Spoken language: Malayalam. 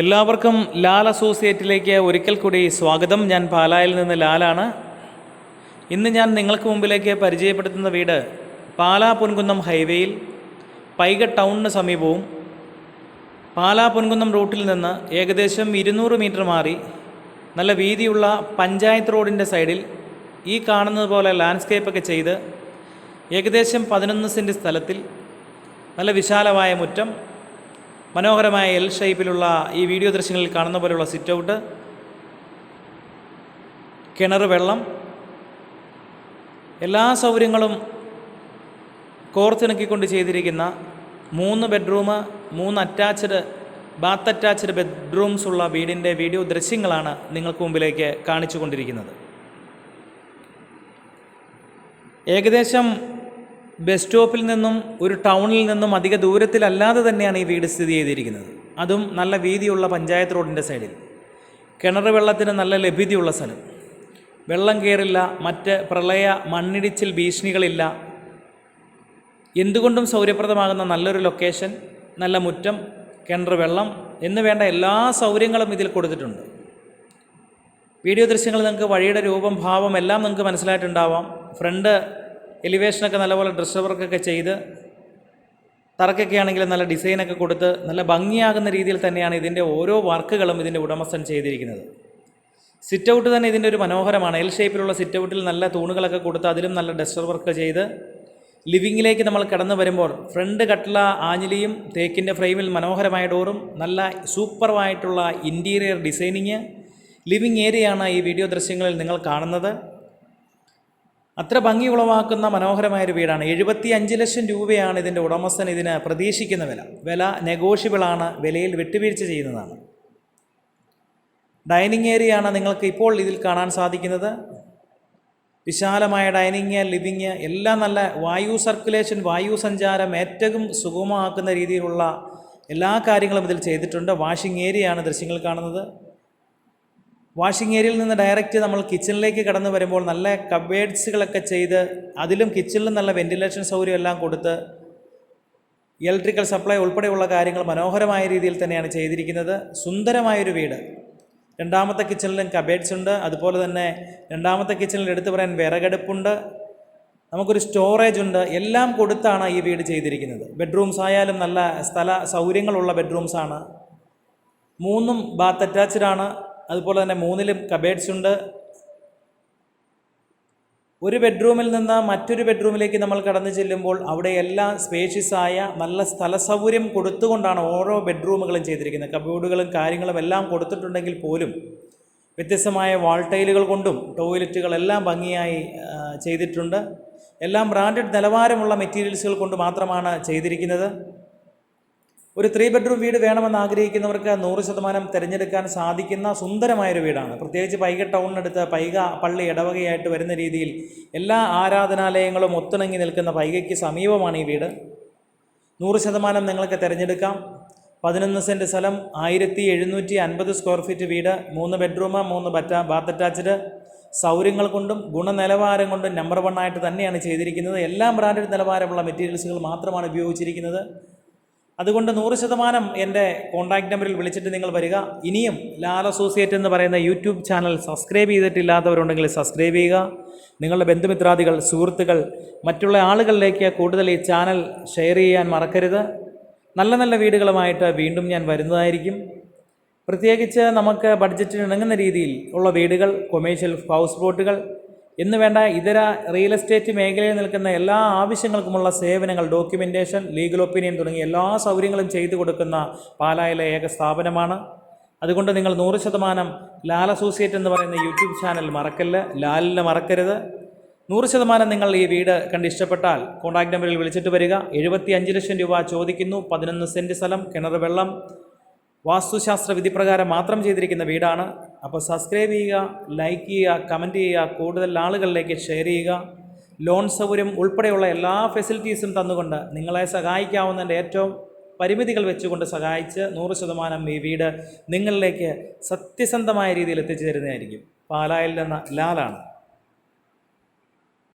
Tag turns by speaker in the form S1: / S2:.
S1: എല്ലാവർക്കും ലാൽ അസോസിയേറ്റിലേക്ക് ഒരിക്കൽ കൂടി സ്വാഗതം. ഞാൻ പാലായിൽ നിന്ന് ലാലാണ്. ഇന്ന് ഞാൻ നിങ്ങൾക്ക് മുമ്പിലേക്ക് പരിചയപ്പെടുത്തുന്ന വീട് പാലാ പൊൻകുന്നം ഹൈവേയിൽ പൈക ടൗണിന് സമീപവും. പാലാ പൊൻകുന്നം റൂട്ടിൽ നിന്ന് ഏകദേശം ഇരുന്നൂറ് മീറ്റർ മാറി നല്ല വീതിയുള്ള പഞ്ചായത്ത് റോഡിന്റെ സൈഡിൽ ഈ കാണുന്നത് പോലെ ലാൻഡ്സ്കേപ്പൊക്കെ ചെയ്ത് ഏകദേശം പതിനൊന്ന് സെന്റ് സ്ഥലത്തിൽ നല്ല വിശാലമായ മുറ്റം മനോഹരമായ എൽ ഷേപ്പിലുള്ള ഈ വീഡിയോ ദൃശ്യങ്ങളിൽ കാണുന്ന പോലെയുള്ള സിറ്റ് ഔട്ട് കിണർ വെള്ളം എല്ലാ സൗകര്യങ്ങളും കോർത്തിണക്കിക്കൊണ്ട് ചെയ്തിരിക്കുന്ന മൂന്ന് ബെഡ്റൂം മൂന്ന് അറ്റാച്ച്ഡ് ബാത്ത് അറ്റാച്ച്ഡ് ബെഡ്റൂംസ് ഉള്ള വീടിന്റെ വീഡിയോ ദൃശ്യങ്ങളാണ് നിങ്ങൾക്ക് മുമ്പിലേക്ക് കാണിച്ചു കൊണ്ടിരിക്കുന്നത്. ഏകദേശം ബസ് സ്റ്റോപ്പിൽ നിന്നും ഒരു ടൗണിൽ നിന്നും അധിക ദൂരത്തിലല്ലാതെ തന്നെയാണ് ഈ വീട് സ്ഥിതി ചെയ്തിരിക്കുന്നത്. അതും നല്ല വീതിയുള്ള പഞ്ചായത്ത് റോഡിന്റെ സൈഡിൽ. കിണർ വെള്ളത്തിന് നല്ല ലഭ്യതയുള്ള സ്ഥലം. വെള്ളം കയറില്ല മറ്റ് പ്രളയ മണ്ണിടിച്ചിൽ ഭീഷണികളില്ല. എന്തുകൊണ്ടും സൗകര്യപ്രദമാകുന്ന നല്ലൊരു ലൊക്കേഷൻ നല്ല മുറ്റം കിണർ വെള്ളം എന്ന് വേണ്ട എല്ലാ സൗകര്യങ്ങളും ഇതിൽ കൊടുത്തിട്ടുണ്ട്. വീഡിയോ ദൃശ്യങ്ങൾ നിങ്ങൾക്ക് വഴിയുടെ രൂപം ഭാവം എല്ലാം നിങ്ങൾക്ക് മനസ്സിലായിട്ടുണ്ടാവാം. ഫ്രണ്ട് എലിവേഷനൊക്കെ നല്ലപോലെ ഡ്രസ് വർക്കൊക്കെ ചെയ്ത് തറക്കൊക്കെ ആണെങ്കിൽ നല്ല ഡിസൈനൊക്കെ കൊടുത്ത് നല്ല ഭംഗിയാകുന്ന രീതിയിൽ തന്നെയാണ് ഇതിന്റെ ഓരോ വർക്കുകളും ഇതിന്റെ ഉടമസ്ഥൻ ചെയ്തിരിക്കുന്നത്. സിറ്റ് ഔട്ട് തന്നെ ഇതിന്റെ ഒരു മനോഹരമാണ്. എൽ ഷേപ്പിലുള്ള സിറ്റ് ഔട്ടിൽ നല്ല തൂണുകളൊക്കെ കൊടുത്ത് അതിലും നല്ല ഡസ്റ്റർ വർക്ക് ചെയ്ത് ലിവിങ്ങിലേക്ക് നമ്മൾ കടന്നു വരുമ്പോൾ ഫ്രണ്ട് കട്ടില ആഞ്ഞിലിയും തേക്കിന്റെ ഫ്രെയിമിൽ മനോഹരമായ ഡോറും നല്ല സൂപ്പറായിട്ടുള്ള ഇന്റീരിയർ ഡിസൈനിങ് ലിവിങ് ഏരിയയാണ് ഈ വീഡിയോ ദൃശ്യങ്ങളിൽ നിങ്ങൾ കാണുന്നത്. അത്ര ഭംഗി ഉളവാക്കുന്ന മനോഹരമായൊരു വീടാണ്. എഴുപത്തി അഞ്ച് ലക്ഷം രൂപയാണ് ഇതിന്റെ ഉടമസ്ഥൻ ഇതിന് പ്രതീക്ഷിക്കുന്ന വില. വില നെഗോഷ്യബിളാണ് വിലയിൽ വിട്ടുവീഴ്ച ചെയ്യുന്നതാണ്. ഡൈനിങ് ഏരിയയാണ് നിങ്ങൾക്ക് ഇപ്പോൾ ഇതിൽ കാണാൻ സാധിക്കുന്നത്. വിശാലമായ ഡൈനിങ് ലിവിങ് എല്ലാം നല്ല വായു സർക്കുലേഷൻ വായു സഞ്ചാരം ഏറ്റവും സുഗമമാക്കുന്ന രീതിയിലുള്ള എല്ലാ കാര്യങ്ങളും ഇതിൽ ചെയ്തിട്ടുണ്ട്. വാഷിംഗ് ഏരിയയാണ് ദൃശ്യങ്ങൾ കാണുന്നത്. വാഷിംഗ് ഏരിയയിൽ നിന്ന് ഡയറക്റ്റ് നമ്മൾ കിച്ചണിലേക്ക് കടന്നു വരുമ്പോൾ നല്ല കബേഡ്സുകളൊക്കെ ചെയ്ത് അതിലും കിച്ചണിലും നല്ല വെന്റിലേഷൻ സൗകര്യം എല്ലാം കൊടുത്ത് ഇലക്ട്രിക്കൽ സപ്ലൈ ഉൾപ്പെടെയുള്ള കാര്യങ്ങൾ മനോഹരമായ രീതിയിൽ തന്നെയാണ് ചെയ്തിരിക്കുന്നത്. സുന്ദരമായൊരു വീട്. രണ്ടാമത്തെ കിച്ചണിലും കബേഡ്സ് ഉണ്ട്. അതുപോലെ തന്നെ രണ്ടാമത്തെ കിച്ചണിൽ എടുത്തു പറയാൻ വിറകടുപ്പുണ്ട്. നമുക്കൊരു സ്റ്റോറേജ് ഉണ്ട്. എല്ലാം കൊടുത്താണ് ഈ വീട് ചെയ്തിരിക്കുന്നത്. ബെഡ്റൂംസ് ആയാലും നല്ല സ്ഥല സൗകര്യങ്ങളുള്ള ബെഡ്റൂംസാണ് മൂന്നും ബാത്ത് അറ്റാച്ച്ഡ് ആണ്. അതുപോലെ തന്നെ മൂന്നിലും കബേഡ്സ് ഉണ്ട്. ഒരു ബെഡ്റൂമിൽ നിന്ന് മറ്റൊരു ബെഡ്റൂമിലേക്ക് നമ്മൾ കടന്നു ചെല്ലുമ്പോൾ അവിടെ എല്ലാം സ്പേഷ്യസായ നല്ല സ്ഥല സൗകര്യം കൊടുത്തുകൊണ്ടാണ് ഓരോ ബെഡ്റൂമുകളും ചെയ്തിരിക്കുന്നത്. കബോർഡുകളും കാര്യങ്ങളും എല്ലാം കൊടുത്തിട്ടുണ്ടെങ്കിൽ പോലും വ്യത്യസ്തമായ വാൾട്ടൈലുകൾ ടൈലുകൾ കൊണ്ടും ടോയ്ലറ്റുകളെല്ലാം ഭംഗിയായി ചെയ്തിട്ടുണ്ട്. എല്ലാം ബ്രാൻഡഡ് നിലവാരമുള്ള മെറ്റീരിയൽസുകൾ കൊണ്ട് മാത്രമാണ് ചെയ്തിരിക്കുന്നത്. ഒരു ത്രീ ബെഡ്റൂം വീട് വേണമെന്ന് ആഗ്രഹിക്കുന്നവർക്ക് നൂറ് ശതമാനം തിരഞ്ഞെടുക്കാൻ സാധിക്കുന്ന സുന്ദരമായൊരു വീടാണ്. പ്രത്യേകിച്ച് പൈക ടൗണിനടുത്ത് പൈക പള്ളി ഇടവകയായിട്ട് വരുന്ന രീതിയിൽ എല്ലാ ആരാധനാലയങ്ങളും ഒത്തിണങ്ങി നിൽക്കുന്ന പൈകയ്ക്ക് സമീപമാണ് ഈ വീട്. നൂറ് ശതമാനം നിങ്ങൾക്ക് തിരഞ്ഞെടുക്കാം. പതിനൊന്ന് സെന്റ് സ്ഥലം ആയിരത്തി എഴുന്നൂറ്റി അൻപത് സ്ക്വയർ ഫീറ്റ് വീട് മൂന്ന് ബെഡ്റൂം മൂന്ന് ബറ്റ ബാത്ത് അറ്റാച്ച്ഡ് സൗകര്യങ്ങൾ കൊണ്ടും ഗുണനിലവാരം കൊണ്ടും നമ്പർ വൺ ആയിട്ട് തന്നെയാണ് ചെയ്തിരിക്കുന്നത്. എല്ലാം ബ്രാൻഡഡ് നിലവാരമുള്ള മെറ്റീരിയൽസുകൾ മാത്രമാണ് ഉപയോഗിച്ചിരിക്കുന്നത്. അതുകൊണ്ട് നൂറ് ശതമാനം എന്റെ കോൺടാക്റ്റ് നമ്പറിൽ വിളിച്ചിട്ട് നിങ്ങൾ വരിക. ഇനിയും ലാൽ അസോസിയേറ്റ് എന്ന് പറയുന്ന യൂട്യൂബ് ചാനൽ സബ്സ്ക്രൈബ് ചെയ്തിട്ടില്ലാത്തവരുണ്ടെങ്കിൽ സബ്സ്ക്രൈബ് ചെയ്യുക. നിങ്ങളുടെ ബന്ധുമിത്രാദികൾ സുഹൃത്തുക്കൾ മറ്റുള്ള ആളുകളിലേക്ക് കൂടുതൽ ഈ ചാനൽ ഷെയർ ചെയ്യാൻ മറക്കരുത്. നല്ല നല്ല വീടുകളുമായിട്ട് വീണ്ടും ഞാൻ വരുന്നതായിരിക്കും. പ്രത്യേകിച്ച് നമുക്ക് ബഡ്ജറ്റിന് ഇണങ്ങുന്ന രീതിയിൽ ഉള്ള വീടുകൾ കൊമേഴ്ഷ്യൽ ഹൗസ് ബോട്ടുകൾ എന്ന് വേണ്ട ഇതര റിയൽ എസ്റ്റേറ്റ് മേഖലയിൽ നിൽക്കുന്ന എല്ലാ ആവശ്യങ്ങൾക്കുമുള്ള സേവനങ്ങൾ ഡോക്യുമെന്റേഷൻ ലീഗൽ ഒപ്പീനിയൻ തുടങ്ങിയ എല്ലാ സൗകര്യങ്ങളും ചെയ്തു കൊടുക്കുന്ന പാലായിലെ ഏക സ്ഥാപനമാണ്. അതുകൊണ്ട് നിങ്ങൾ നൂറ് ശതമാനം ലാൽ അസോസിയേറ്റ് എന്ന് പറയുന്ന യൂട്യൂബ് ചാനൽ മറക്കല്ല ലാലിനെ മറക്കരുത്. നൂറ് ശതമാനം നിങ്ങൾ ഈ വീട് കണ്ട് ഇഷ്ടപ്പെട്ടാൽ കോൺടാക്ട് നമ്പറിൽ വിളിച്ചിട്ട് വരിക. എഴുപത്തി അഞ്ച് ലക്ഷം രൂപ ചോദിക്കുന്നു. പതിനൊന്ന് സെന്റ് സ്ഥലം കിണർ വെള്ളം. വാസ്തുശാസ്ത്ര വിധിപ്രകാരം മാത്രം ചെയ്തിരിക്കുന്ന വീടാണ്. അപ്പോൾ സബ്സ്ക്രൈബ് ചെയ്യുക ലൈക്ക് ചെയ്യുക കമന്റ് ചെയ്യുക കൂടുതൽ ആളുകളിലേക്ക് ഷെയർ ചെയ്യുക. ലോൺ സൗകര്യം ഉൾപ്പെടെയുള്ള എല്ലാ ഫെസിലിറ്റീസും തന്നുകൊണ്ട് നിങ്ങളെ സഹായിക്കാവുന്നതിന്റെ ഏറ്റവും പരിമിതികൾ വെച്ചുകൊണ്ട് സഹായിച്ച് നൂറ് ശതമാനം ഈ വീട് നിങ്ങളിലേക്ക് സത്യസന്ധമായ രീതിയിൽ എത്തിച്ചു തരുന്നതായിരിക്കും. പാലായിൽ നിന്ന് ലാലാണ്.